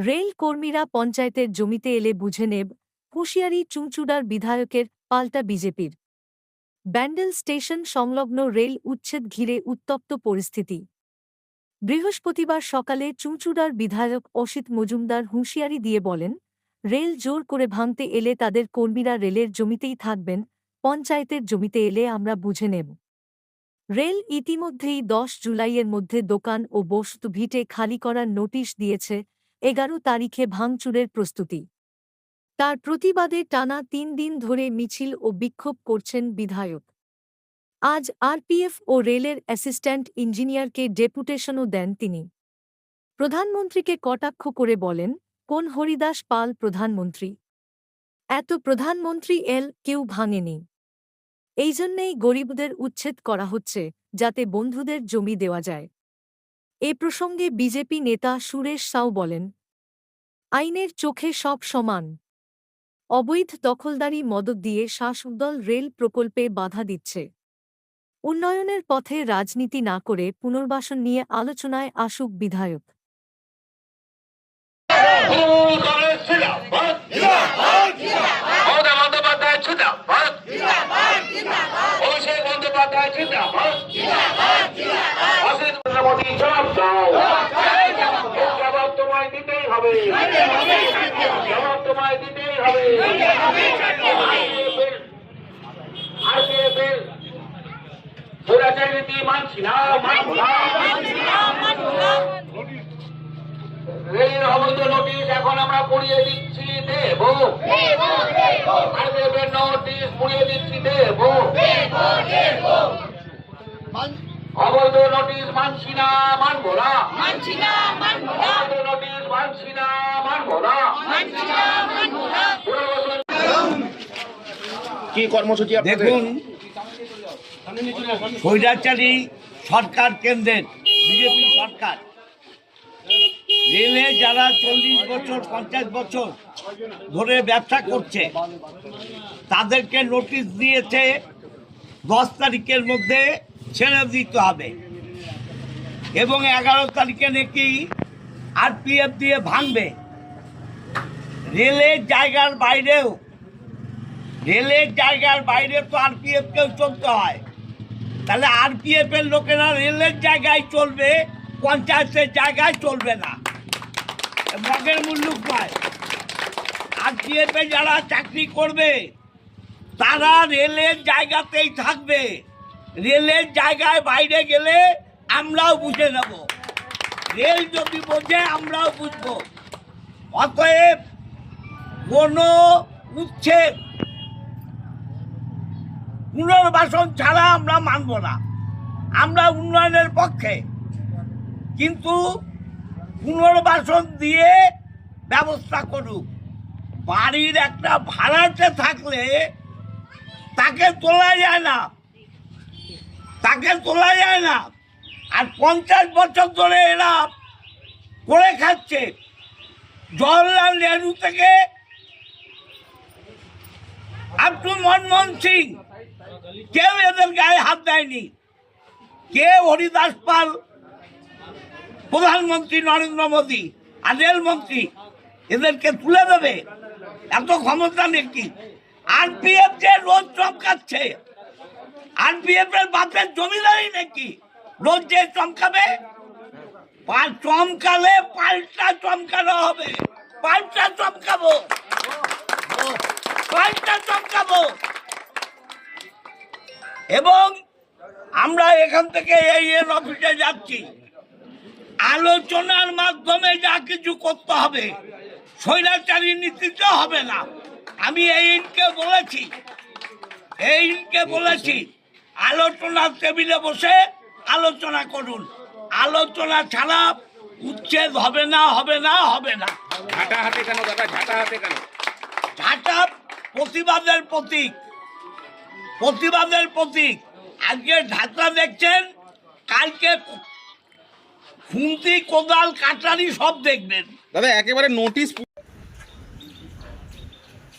Rail কর্মীরা পঞ্চায়েতের জমিতে এলে বুঝে নেব হুঁশিয়ারি চুঁচুড়ার বিধায়কের পাল্টা বিজেপির। ব্যান্ডেল স্টেশন সংলগ্ন রেল উচ্ছেদ ঘিরে উত্তপ্ত পরিস্থিতি। বৃহস্পতিবার সকালে চুঁচুড়ার বিধায়ক অসিত মজুমদার হুঁশিয়ারি দিয়ে বলেন, রেল জোর করে ভাঙতে এলে তাদের কর্মীরা রেলের জমিতেই থাকবেন, পঞ্চায়েতের জমিতে এলে আমরা বুঝে নেব। রেল ইতিমধ্যেই দশ জুলাইয়ের মধ্যে দোকান ও বস্তু ভিটে খালি করার নোটিশ দিয়েছে এগারো তারিখে ভাঙচুরের প্রস্তুতি। তার প্রতিবাদে টানা তিন দিন ধরে মিছিল ও বিক্ষোভ করছেন বিধায়ক। আজ আরপিএফ ও রেলের অ্যাসিস্ট্যান্ট ইঞ্জিনিয়ারকে ডেপুটেশনও দেন তিনি। প্রধানমন্ত্রীকে কটাক্ষ করে বলেন, কোন হরিদাস পাল প্রধানমন্ত্রী? এত প্রধানমন্ত্রী এল কেউ ভাঙেনি। এই জন্যেই গরিবদের উচ্ছেদ করা হচ্ছে, যাতে বন্ধুদের জমি দেওয়া যায়। এ প্রসঙ্গে বিজেপি নেতা সুরেশ সাউ বলেন, আইনের চোখে সব সমান। অবৈধ দখলদারি মদত দিয়ে শাসকদল রেল প্রকল্পে বাধা দিচ্ছে। উন্নয়নের পথে রাজনীতি না করে পুনর্বাসন নিয়ে আলোচনায় আসুক বিধায়ক বন্দ্যোপাধ্যায় জিন্দাবাদ অসিত মোদী জবাব তোমায় দিতেই হবে। জবাব তোমায় দিতেই হবে। আরপিএফের মানছি না মানব না। নোটিশ এখন আমরা পড়িয়ে দিচ্ছি দেব। আর দেবের নোটিশ পড়িয়ে দিচ্ছি দেব। অবৈধ নোটিশ মানছি না মানবো না। মানছি না মানব না। অবৈধ নোটিশ মানছি না মানবো না। মানছি না মানব না। কি কর্মসূচি আপনাদের? দেখুন স্বৈরাচারী সরকার কেন্দ্রের বিজেপি সরকার। রেলে যারা চল্লিশ বছর, পঞ্চাশ বছর ধরে ব্যবসা করছে, তাদেরকে নোটিশ দিয়েছে, দশ তারিখের মধ্যে ছেড়ে দিতে হবে। এবং এগারো তারিখে নাকি আরপিএফ দিয়ে ভাঙবে। রেলের জায়গার বাইরেও, রেলের জায়গার বাইরে তো আরপিএফ কেও চলতে হয়। তাহলে আরপিএফ এর লোকেরা রেলের জায়গায় চলবে, পঞ্চায়েতের জায়গায় চলবে না। মগের মুল্লুক নয় আরপিএফ এ যারা চাকরি করবে, তারা রেলের জায়গাতেই থাকবে। রেলের জায়গায় বাইরে গেলে আমরাও বুঝে নেব। রেল যদি বোঝে, আমরাও বুঝব। অতএব কোনো উচ্ছেদ, পুনর্বাসন ছাড়া আমরা মানব না। আমরা উন্নয়নের পক্ষে। কিন্তু পুনর্বাসন দিয়ে ব্যবস্থা করুক। বাড়ির একটা ভাড়াতে থাকলে তাকে তোলা যায় না। তাকে তোলা যায় না। আর পঞ্চাশ বছর ধরে এরা করে খাচ্ছে। জওয়াহরলাল নেহরু থেকে আপ টু মনমোহন সিং। কেউ এদের গায়ে হাত দেয়নি। কে হরিদাস পাল প্রধানমন্ত্রী নরেন্দ্র মোদী আর রেলমন্ত্রী, এদেরকে তুলে দেবে। এত ক্ষমতা নাকি আরপিএফ যে রোজ চমকাচ্ছে, আরপিএফ এর বাপের জমিদারি নাকি রোজ যে চমকাবে? চমকালে পাল্টা চমকানো হবে। পাল্টা চমকাবো। পাল্টা চমকাবো। এবং আমরা এখান থেকে এই এর অফিসে যাচ্ছি। আলোচনার মাধ্যমে যা কিছু করতে হবে স্বৈরাচারী নীতিতে হবে না। আমি এইনকে বলেছি এইনকে বলেছি আলোচনার টেবিলে বসে আলোচনা করুন। আলোচনা ছাড়া উচ্ছেদ হবে না হবে না হবে না। ঝাঁটা হাতে কেন দাদা? ঝাঁটা হাতে কেন? ঝাঁটা প্রতিবাদের প্রতীক প্রতিবাদের প্রতীক। আজকে ঢাকা দেখছেন কালকে খুন্তি কোদাল কাটারি সব দেখবেন। দাদা একেবারে নোটিশ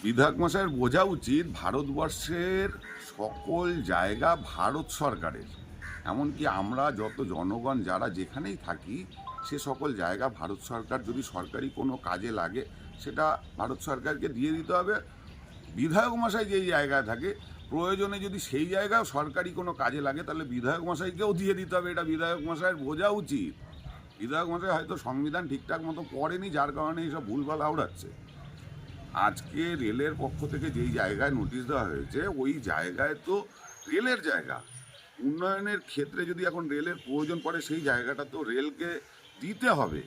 বিধায়ক মশাইয়ের বোঝা উচিত ভারতবর্ষের সকল জায়গা ভারত সরকারের। এমনকি আমরা যত জনগণ যারা যেখানেই থাকি সে সকল জায়গা ভারত সরকার যদি সরকারি কোনো কাজে লাগে সেটা ভারত সরকারকে দিয়ে দিতে হবে। বিধায়ক মশাই যেই জায়গায় থাকে প্রয়োজনে যদি সেই জায়গায় সরকারি কোনো কাজে লাগে তাহলে বিধায়ক মশাইকেও দিয়ে দিতে হবে। এটা বিধায়ক মশাইয়ের বোঝা উচিত। বিধায়ক মশাই হয়তো সংবিধান ঠিকঠাক মতো পড়েনি, যার কারণে এইসব ভুলভাল আওড়াচ্ছে। আজকে রেলের পক্ষ থেকে যেই জায়গায় নোটিশ দেওয়া হয়েছে, ওই জায়গায় তো রেলের জায়গা। উন্নয়নের ক্ষেত্রে যদি এখন রেলের প্রয়োজন পড়ে, সেই জায়গাটা তো রেলকে দিতে হবে।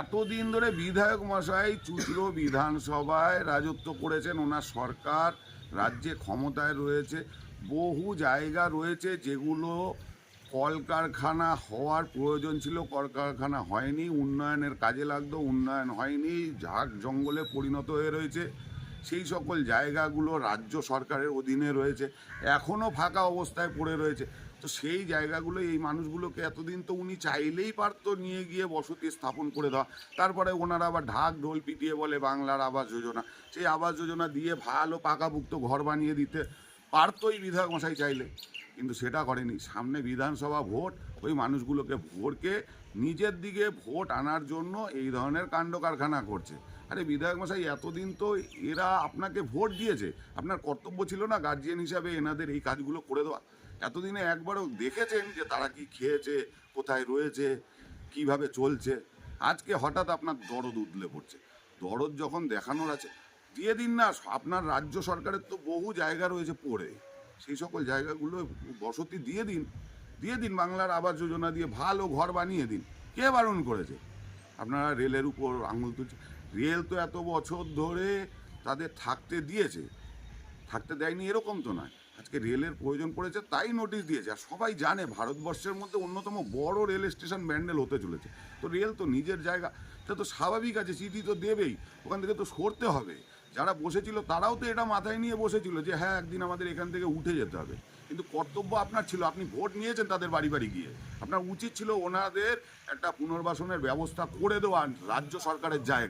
এতদিন ধরে বিধায়ক মশাই চুচড়ো বিধানসভায় রাজত্ব করেছেন, ওনার সরকার রাজ্যে ক্ষমতায় রয়েছে, বহু জায়গা রয়েছে যেগুলো কলকারখানা হওয়ার প্রয়োজন ছিল, কলকারখানা হয়নি, উন্নয়নের কাজে লাগতো, উন্নয়ন হয়নি ঝাঁক জঙ্গলে পরিণত হয়ে রয়েছে, সেই সকল জায়গাগুলো রাজ্য সরকারের অধীনে রয়েছে এখনও ফাঁকা অবস্থায় পড়ে রয়েছে। তো সেই জায়গাগুলো, এই মানুষগুলোকে এতদিন তো উনি চাইলেই পারতো নিয়ে গিয়ে বসতি স্থাপন করে দেওয়া। তারপরে ওনারা আবার ঢাক ঢোল পিটিয়ে বলে বাংলার আবাস যোজনা। সেই আবাস যোজনা দিয়ে ভালো পাকাভুক্ত ঘর বানিয়ে দিতে পারতোই বিধায়ক মশাই চাইলে। কিন্তু সেটা করেনি। সামনে বিধানসভা ভোট, ওই মানুষগুলোকে ভোটকে নিজের দিকে ভোট আনার জন্য এই ধরনের কাণ্ড কারখানা করছে। আরে বিধায়ক মশাই, এতদিন তো এরা আপনাকে ভোট দিয়েছে। আপনার কর্তব্য ছিল না গার্জিয়ান হিসাবে এনাদের এই কাজগুলো করে দেওয়া। এতদিনে একবারও দেখেছেন যে তারা কি খেয়েছে, কোথায় রয়েছে, কীভাবে চলছে? আজকে হঠাৎ আপনার দরদ উদলে পড়ছে। দরদ যখন দেখানোর আছে, দিয়ে দিন না, আপনার রাজ্য সরকারের তো বহু জায়গা রয়েছে পড়ে। সেই সকল জায়গাগুলো বসতি দিয়ে দিন দিয়ে দিন বাংলার আবাস যোজনা দিয়ে ভালো ঘর বানিয়ে দিন। কে বারণ করেছে? আপনারা রেলের উপর আঙুল তুলছে, রেল তো এত বছর ধরে তাদের থাকতে দিয়েছে, থাকতে দেয়নি এরকম তো নয়। আজকে রেলের প্রয়োজন পড়েছে, তাই নোটিশ দিয়েছে। আর সবাই জানে ভারতবর্ষের মধ্যে অন্যতম বড় রেল স্টেশন ব্যান্ডেল হতে চলেছে। তো রেল তো নিজের জায়গা এটা তো স্বাভাবিক আছে চিঠি তো দেবেই, ওখান থেকে তো সরতে হবে। যারা বসেছিল তারাও তো এটা মাথায় নিয়ে বসেছিল যে হ্যাঁ একদিন আমাদের এখান থেকে উঠে যেতে হবে। কিন্তু কর্তব্য আপনার ছিল, আপনি ভোট নিয়েছেন তাদের বাড়ি বাড়ি গিয়ে। আপনার উচিত ছিল ওনাদের একটা পুনর্বাসনের ব্যবস্থা করে দেওয়া রাজ্য সরকারের জায়গা